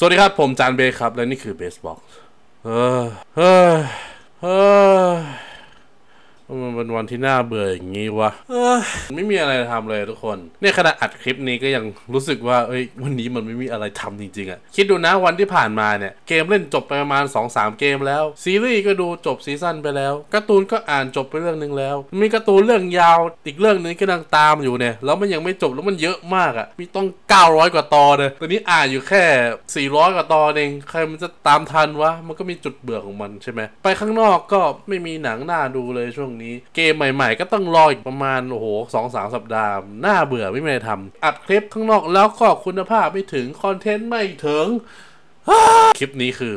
สวัสดีครับ ผมจานเบคครับ และนี่คือเบสบ็อกเออเออเออ มันเป็นวันที่น่าเบื่ออย่างงี้วะไม่มีอะไรทำเลยทุกคนเนี่ยขณะอัดคลิปนี้ก็ยังรู้สึกว่าเอ้ยวันนี้มันไม่มีอะไรทำจริงๆอะคิดดูนะวันที่ผ่านมาเนี่ยเกมเล่นจบไปประมาณ 2-3 เกมแล้ว ซีรีส์ก็ดูจบซีซั่นไปแล้วการ์ตูนก็อ่านจบไปเรื่องหนึ่งแล้ว มีการ์ตูนเรื่องยาวอีกเรื่องหนึงก็กำลังตามอยู่เนี่ยแล้วมันยังไม่จบแล้วมันเยอะมากอะมีต้อง 900 กว่าตอนเลยตอนนี้อ่านอยู่แค่ 400 กว่าตอนเองใครมันจะตามทันวะมันก็มีจุดเบื่อของมันใช่ไหมไปข้างนอกก็ไม่มีหนังน่าดูเลยช่วงนี้ เกมใหม่ๆ ก็ต้องรออีกประมาณโอ้โหสองสามสัปดาห์น่าเบื่อไม่มีอะไรทำอัดคลิปข้างนอกแล้วก็คุณภาพไม่ถึงคอนเทนต์ไม่ถึงคลิปนี้คือ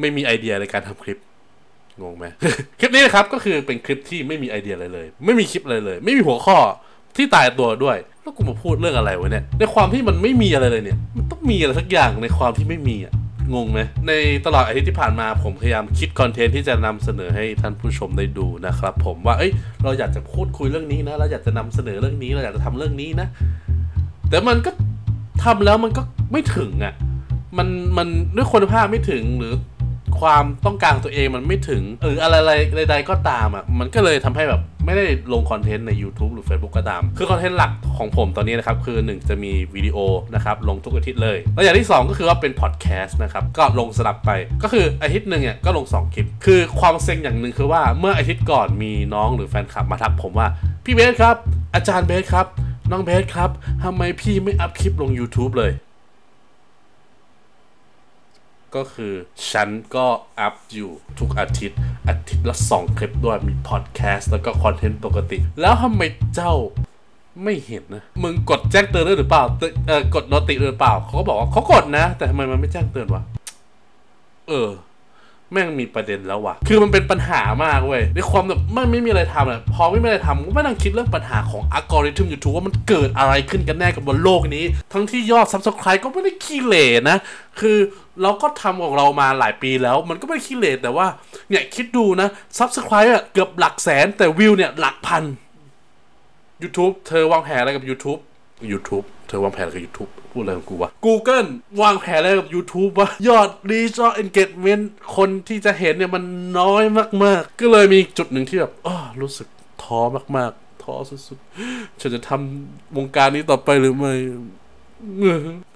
ไม่มีไอเดียในการทำคลิปงงไหมคลิปนี้นะครับก็คือเป็นคลิปที่ไม่มีไอเดียอะไรเลย ไม่มีคลิปอะไรเลย ไม่มีหัวข้อที่ตายตัวด้วยแล้วกูมาพูดเรื่องอะไรวะเนี่ยในความที่มันไม่มีอะไรเลยเนี่ย มันต้องมีอะไรสักอย่างในความที่ไม่มีอะ งงไหมในตลอดอาทิตย์ที่ผ่านมาผมพยายามคิดคอนเทนต์ที่จะนำเสนอให้ท่านผู้ชมได้ดูนะครับผมว่าเอ้ยเราอยากจะพูดคุยเรื่องนี้นะเราอยากจะนำเสนอเรื่องนี้เราอยากจะทำเรื่องนี้นะ แต่มันก็ทำแล้วมันก็ไม่ถึงอะมันมันด้วยคุณภาพไม่ถึงหรือความต้องการตัวเองมันไม่ถึงหรืออะไรอะไรใดๆก็ตามอะมันก็เลยทำให้แบบ ไม่ได้ลงคอนเทนต์ใน YouTube หรือ Facebook ก็ตาม คือคอนเทนต์หลักของผมตอนนี้นะครับ คือ 1 จะมีวิดีโอนะครับ ลงทุกอาทิตย์เลย แล้วอย่างที่ 2 ก็คือว่าเป็นพอดแคสต์นะครับ ก็ลงสลับไป ก็คืออาทิตย์หนึ่งเนี่ยก็ลง 2 คลิป คือความเซ็งอย่างหนึ่งคือว่าเมื่ออาทิตย์ก่อนมีน้องหรือแฟนคลับมาทักผมว่า พี่เบสครับ อาจารย์เบสครับ น้องเบสครับทำไมพี่ไม่อัพคลิปลง YouTube เลย ก็คือฉันก็อัพอยู่ทุกอาทิตย์ อาทิตย์ละสองคลิปด้วยมีพอดแคสต์แล้วก็คอนเทนต์ปกติ แล้วทำไมเจ้าไม่เห็นนะ มึงกดแจ้งเตือนหรือเปล่าเอนเออกดโนติหรือเปล่าเขาก็บอกว่าเขากดนะ แต่ทำไมมันไม่แจ้งเตือนวะเออ แม่งมีประเด็นแล้วว่ะ คือมันเป็นปัญหามากเว้ย ในความแบบไมันไม่มีอะไรทำเลยพอไม่มีอะไรทำก็ไม่ต้องคิดเรื่องปัญหาของอัลกอริทึม YouTube ว่ามันเกิดอะไรขึ้นกันแน่กับบนโลกนี้ ทั้งที่ยอด Subscribe ก็ไม่ได้ขี้เหร่นะ คือเราก็ทำของเรามาหลายปีแล้ว มันก็ไม่ได้ขี้เหร่แต่ว่า เนี่ยคิดดูนะ Subscribe อะเกือบหลักแสนแต่วิวเนี่ยหลักพัน YouTube เธอวางแผนอะไรกับ YouTube YouTube เธอวางแผนกับ YouTube พูดอะไรของกูวะ Google วางแผนอะไรกับ YouTube วะ ยอด reach ยอด engagement คนที่จะเห็นเนี่ยมันน้อยมาก ๆ ก็เลยมีจุดหนึ่งที่แบบอ้อรู้สึกท้อมาก ๆ ท้อสุด ๆ ฉันจะทำวงการนี้ต่อไปหรือไม่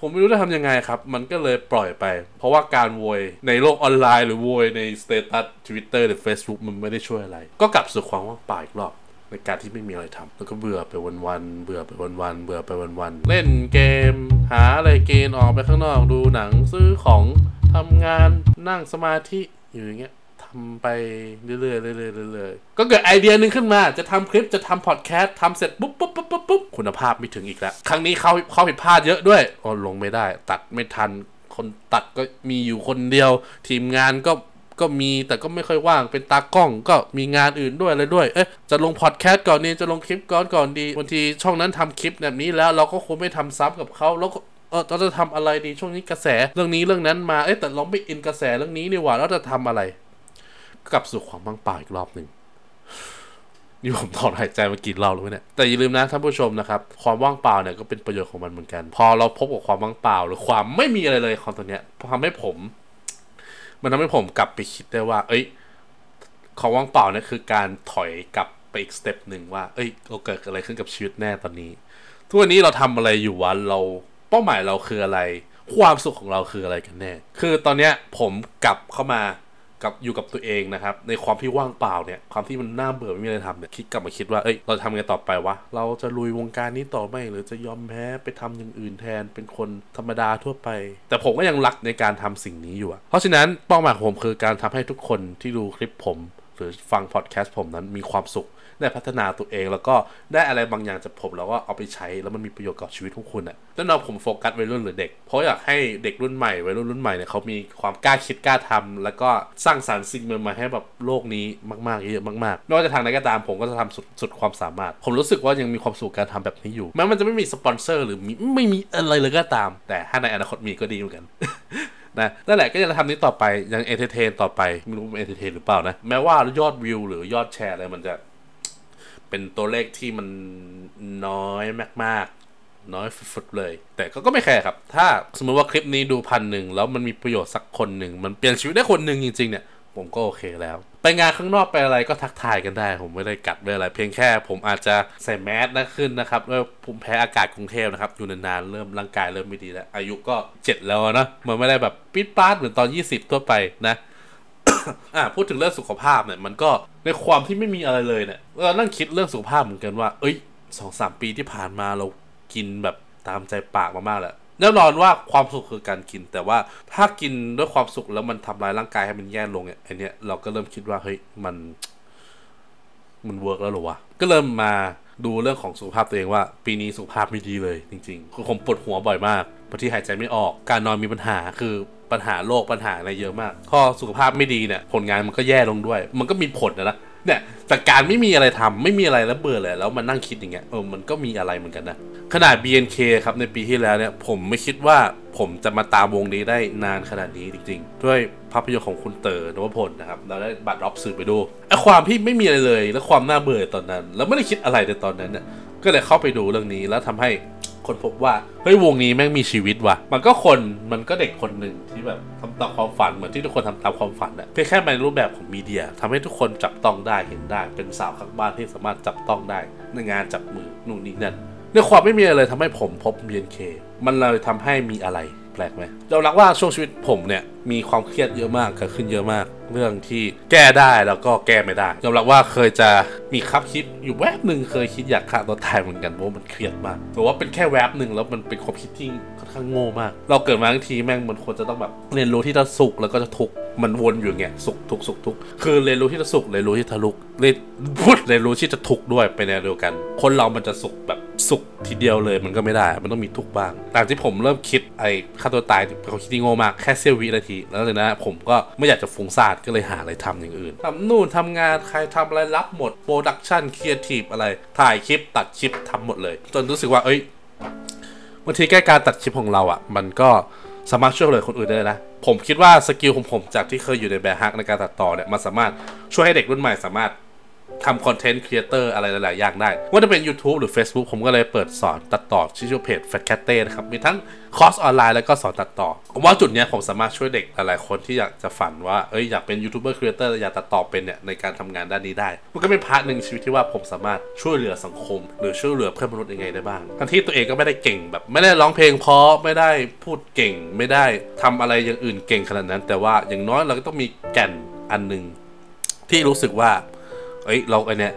ผมไม่รู้จะทำยังไงครับ มันก็เลยปล่อยไป เพราะว่าการโวยในโลกออนไลน์ หรือโวยในสเตตัส Twitter หรือ Facebook มันไม่ได้ช่วยอะไร ก็กลับสู่ความว่างเปล่าอีกรอบ ในการที่ไม่มีอะไรทำแล้วก็เบื่อไปวันๆเบื่อไปวันๆเบื่อไปวันๆเล่นเกม หาอะไรเกณฑ์ออกไปข้างนอกดูหนังซื้อของทำงานนั่งสมาธิอยู่อย่างเงี้ยทำไปเรื่อยๆเรื่อยๆเรื่อยๆก็เกิดไอเดียหนึ่งขึ้นมา จะทำคลิปจะทำพอดแคสต์ทำเสร็จปุ๊บปุ๊บปุ๊บปุ๊บปุ๊บคุณภาพไม่ถึงอีกแล้ว ครั้งนี้เขาเขาผิดพลาดเยอะด้วยอ๋อลงไม่ได้ ตัดไม่ทันคนตัดก็มีอยู่คนเดียว ทีมงานก็ ก็มีแต่ก็ไม่ค่อยว่างเป็นตากล้องก็มีงานอื่นด้วยอะไรด้วย เอ๊ะจะลงพอดแคสต์ก่อนดีจะลงคลิปก่อนก่อนดีบางทีช่องนั้นทำคลิปแบบนี้แล้วเราก็คงไม่ทำซ้ำกับเขาแล้วก็เออเราจะทำอะไรดีช่วงนี้กระแสเรื่องนี้เรื่องนั้นมาเอ๊ะแต่เราไม่อินกระแสเรื่องนี้นี่หว่าเราจะทำอะไรกลับสู่ความว่างป่าอีกรอบหนึ่งนี่ผมถอนหายใจมากินเหล้าแล้วเนี่ยแต่อย่าลืมนะท่านผู้ชมนะครับความว่างเปล่าเนี่ยก็เป็นประโยชน์ของมันเหมือนกัน พอเราพบกับความว่างเปล่า หรือความไม่มีอะไรเลยของตัวเนี้ยทำให้ผม มันทำให้ผมกลับไปคิดได้ว่า เอ้ยความว่างเปล่าเนี่ยคือการถอยกลับไปอีกสเต็ปหนึ่งว่า เอ้ยเราเกิดอะไรขึ้นกับชีวิตแน่ตอนนี้ ทุกวันนี้เราทำอะไรอยู่วะเราเป้าหมายเราคืออะไร ความสุขของเราคืออะไรกันแน่ คือตอนเนี้ยผมกลับเข้ามา กับอยู่กับตัวเองนะครับ ในความที่ว่างเปล่าเนี่ย ความที่มันน่าเบื่อไม่มีอะไรทำเนี่ยคิดกลับมาคิดว่าเอ้ยเราจะทำไงต่อไปวะเราจะลุยวงการนี้ต่อไหมหรือจะยอมแพ้ไปทำอย่างอื่นแทนเป็นคนธรรมดาทั่วไป แต่ผมก็ยังรักในการทำสิ่งนี้อยู่เพราะฉะนั้นเป้าหมายของผมคือการทำให้ทุกคนที่ดูคลิปผม หรือฟังพอดแคสต์ผมนั้นมีความสุข ได้พัฒนาตัวเอง แล้วก็ได้อะไรบางอย่างจากผมแล้วก็เอาไปใช้แล้วมันมีประโยชน์กับชีวิตของคุณอะแน่นอนผมโฟกัสวัยรุ่นหรือเด็ก เพราะอยากให้เด็กรุ่นใหม่วัยรุ่นรุ่นใหม่เนี่ยเขามีความกล้าคิดกล้าทำแล้วก็สร้างสรรค์สิ่งใหม่ๆให้แบบโลกนี้มากๆเยอะมากๆไม่ว่าจะทางไหนก็ตามผมก็จะทำสุดสุดความสามารถ ผมรู้สึกว่ายังมีความสุขการทำแบบนี้อยู่แม้มันจะไม่มีสปอนเซอร์หรือมีไม่มีอะไรเลยก็ตาม แต่ถ้าในอนาคตมีก็ดีเหมือนกันนะนั่นแหละก็จะทำนี้ต่อไปยังเอนเตอร์เทนต่อไปไม่รู้เอนเตอร์เทนหรือเปล่านะ แม้ว่ายอดวิวหรือยอดแชร์อะไรมันจะ เป็นตัวเลขที่มันน้อยมากน้อยฟุดๆเลย แต่ก็ไม่แคร์ครับ ถ้าสมมติว่าคลิปนี้ดูพันหนึ่งแล้วมันมีประโยชน์สักคนหนึ่ง มันเปลี่ยนชีวิตได้คนหนึ่งจริงๆเนี่ยผมก็โอเคแล้ว ไปงานข้างนอกไปอะไรก็ทักทายกันได้ ผมไม่ได้กัดไม่อะไร เพียงแค่ผมอาจจะใส่แมสนะขึ้นนะครับแล้วผมแพ้อากาศกรุงเทพนะครับ อยู่นานๆเริ่มร่างกายเริ่มไม่ดีแล้ว อายุก็เจ็ดแล้วนะมันไม่ได้แบบปิดปาดเหมือนตอน 20 ทั่วไปนะอ่าพูดถึงเรื่องสุขภาพเนี่ยมันก็ ในความที่ไม่มีอะไรเลยเนี่ยเรานั่งคิดเรื่องสุขภาพเหมือนกันว่า เอ้ยสองสามปีที่ผ่านมาเรากินแบบตามใจปากมามากแล้วแน่นอนว่าความสุขคือการกิน แต่ว่าถ้ากินด้วยความสุขแล้วมันทำลายร่างกายให้มันแย่ลงเนี่ยไอเนี้ยเราก็เริ่มคิดว่าเฮ้ยมัน มันเวิร์กแล้วหรอวะก็เริ่มมาดูเรื่องของสุขภาพตัวเองว่า ปีนี้สุขภาพไม่ดีเลย จริงๆคือผมปวดหัวบ่อยมากบางทีหายใจไม่ออก การนอนมีปัญหาคือ ปัญหาโรคปัญหาอะไรเยอะมากพอสุขภาพไม่ดีเนี่ยผลงานมันก็แย่ลงด้วย มันก็มีผลนะนะเนี่ยแต่การไม่มีอะไรทำไม่มีอะไรแล้วเบื่อเลยแล้วมันนั่งคิดอย่างเงี้ยเออมันก็มีอะไรเหมือนกันนะขนาด BNK ครับในปีที่แล้วเนี่ยผมไม่คิดว่าผมจะมาตามวงนี้ได้นานขนาดนี้จริง ๆ ด้วยภาพยนตร์ของคุณเตอ๋อนวพลนะครับเราได้บัตรรับสื่อไปดูไอ้ความที่ไม่มีอะไรเลย และความน่าเบื่อตอนนั้น แล้วไม่ได้คิดอะไรในตอนนั้นเนี่ยก็เลยเข้าไปดูเรื่องนี้แล้วทำให้ คนพบว่าเฮ้ยวงนี้แม่งมีชีวิตว่ะ มันก็คนมันก็เด็กคนหนึ่งที่แบบทำตามความฝันเหมือนที่ทุกคนทำตามความฝันอะเพียงแค่ในรูปแบบของมีเดียทำให้ทุกคนจับต้องได้เห็นได้ เป็นสาวข้างบ้านที่สามารถจับต้องได้ในงานจับมือนู่นนี่นั่นในความไม่มีอะไรทำให้ผมพบ BNK มันเลยทำให้มีอะไร ปลกไหมยอมรับว่าช่วงชีวิตผมเนี่ยมีความเครียดเยอะมากเกิดขึ้นเยอะมาก เรื่องที่แก้ได้แล้วก็แก้ไม่ได้ยอมรับว่าเคยจะมีคับคิดอยู่แวบหนึ่งเคยคิดอยากฆ่าตัวตายเหมือนกันเพราะว่ามันเครียดมากแต่ว่าเป็นแค่แวบหนึ่งแล้วมันเป็นความคิดที่ค่อนข้างโง่มาก เราเกิดมาทั้งทีแม่งมันควรจะต้องแบบเรียนรู้ที่จะสุขแล้วก็จะทุกข์มันวนอยู่อย่างเงี้ยสุขทุกข์สุขทุกข์คือเรียนรู้ที่จะสุขเรียนรู้ที่จะลุกเรียนพูดเรียนรู้ที่จะทุกข์ด้วยไปในเดียวกัน คนเรามันจะสุขแบบ สุขทีเดียวเลยมันก็ไม่ได้ มันต้องมีทุกบ้างแต่ที่ผมเริ่มคิดไอ้ฆ่าตัวตายเป็นความคิดที่โง่มากแค่เสี้ยววินาที แล้วเลยนะผมก็ไม่อยากจะฟุ้งซ่านก็เลยหาอะไรทำอย่างอื่นทำนู่นทำงานใครทำอะไรรับหมดโปรดักชันครีเอทีฟอะไรถ่ายคลิปตัดคลิปทำหมดเลย จนรู้สึกว่าเอ้ยบางทีแค่การตัดคลิปของเราอะ มันก็สามารถช่วยเหลือคนอื่นได้นะ ผมคิดว่าสกิลของผมจากที่เคยอยู่ในแบร์ฮักในการตัดต่อเนี่ยมันสามารถช่วยให้เด็กรุ่นใหม่สามารถ ทำคอนเทนต์ครีเอเตอร์อะไรหลาย ๆ อย่างได้ ว่าจะเป็น YouTube หรือ Facebook ผมก็เลยเปิดสอนตัดต่อชื่อเพจ Fat Cat นะครับ มีทั้งคอร์สออนไลน์แล้วก็สอนตัดต่อ ผมว่าจุดนี้ผมสามารถช่วยเด็กหลาย ๆ คนที่อยากจะฝันว่า เอ้ยอยากเป็นยูทูบเบอร์ครีเอเตอร์อยากตัดต่อเป็นเนี่ย ในการทำงานด้านนี้ได้ มันก็เป็นพาร์ทหนึ่งชีวิตที่ว่าผมสามารถช่วยเหลือสังคม หรือช่วยเหลือเพื่อนมนุษย์ยังไงได้บ้างทั้งที่ตัวเองก็ไม่ได้เก่งแบบ ไม่ได้ร้องเพลงเพราะไม่ได้พูดเก่ง ไม่ได้ทำอะไรอย่างอื่นเก่งขนาดนั้น แต่ว่าอย่างน้อยเราก็ต้องมีแก่นอันหนึ่งที่รู้สึกว่า เอ้ยเราไอเนี้ย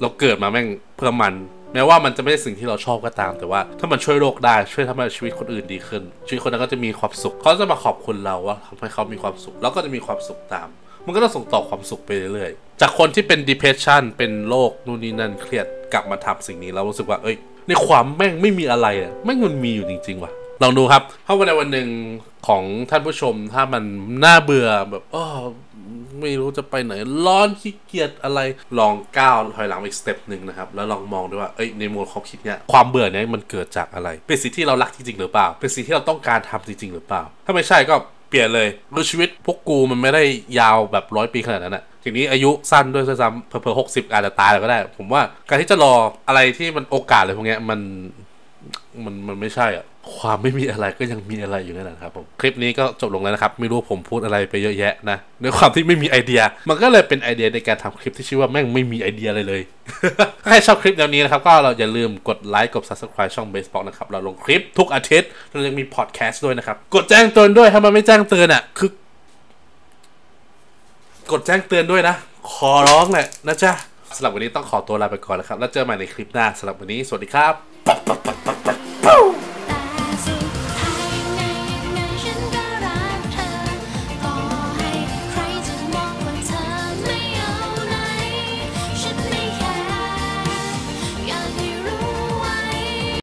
เราเกิดมาแม่งเพื่อมัน แม้ว่ามันจะไม่ใช่สิ่งที่เราชอบก็ตาม แต่ว่าถ้ามันช่วยโลกได้ช่วยทำให้ชีวิตคนอื่นดีขึ้น ชีวิตคนนั้นก็จะมีความสุขเขาจะมาขอบคุณเราว่าทำให้เขามีความสุข แล้วก็จะมีความสุขตาม มันก็ต้องส่งต่อความสุขไปเรื่อยๆ จากคนที่เป็น depression เป็นโรคนู่นนี่นั่นเครียดกลับมาทำสิ่งนี้เรารู้สึกว่าเอ้ยในความแม่งไม่มีอะไรอะแม่งมันมีอยู่จริงๆว่ะลองดูครับถ้าวันใดวันหนึ่งของท่านผู้ชมถ้ามันน่าเบื่อแบบอ้อ ไม่รู้จะไปไหน ร้อนขี้เกียจอะไรลองก้าวถอยหลังอีกสเต็ปหนึ่งนะครับ แล้วลองมองด้วยว่าเอ้ยในมุมความคิดเนี้ยความเบื่อเนี้ยมันเกิดจากอะไร เป็นสิ่งที่เรารักจริงๆหรือเปล่า เป็นสิ่งที่เราต้องการทำจริงๆหรือเปล่า ถ้าไม่ใช่ก็เปลี่ยนเลยคือชีวิตพวกกูมันไม่ได้ยาวแบบร้อยปีขนาดนั้นอะทีนี้อายุสั้นด้วยซ้ำเพอๆหกสิบอาจจะตายแล้วก็ได้ ผมว่าการที่จะรออะไรที่มันโอกาสอะไรพวกเนี้ยมัน มันมันไม่ใช่อะความไม่มีอะไรก็ยังมีอะไรอยู่นั่นแหละครับผมคลิปนี้ก็จบลงแล้วนะครับ ไม่รู้ผมพูดอะไรไปเยอะแยะนะด้วยความที่ไม่มีไอเดีย มันก็เลยเป็นไอเดียในการทำคลิปที่ชื่อว่าแม่งไม่มีไอเดียอะไรเลยใครชอบคลิปแนวนี้นะครับ ก็เราอย่าลืมกดไลค์กด subscribe ช่อง Baseball นะครับ เราลงคลิปทุกอาทิตย์เรายังมีพอดแคสต์ด้วยนะครับ กดแจ้งเตือนด้วยถ้ามันไม่แจ้งเตือนอะคือกดแจ้งเตือนด้วยนะ ขอร้องแหละนะจ๊ะสำหรับวันนี้ต้องขอตัวลาไปก่อนแล้วครับ แล้วเจอกันใหม่ในคลิปหน้าสำหรับวันนี้สวัสดีครับ Boom!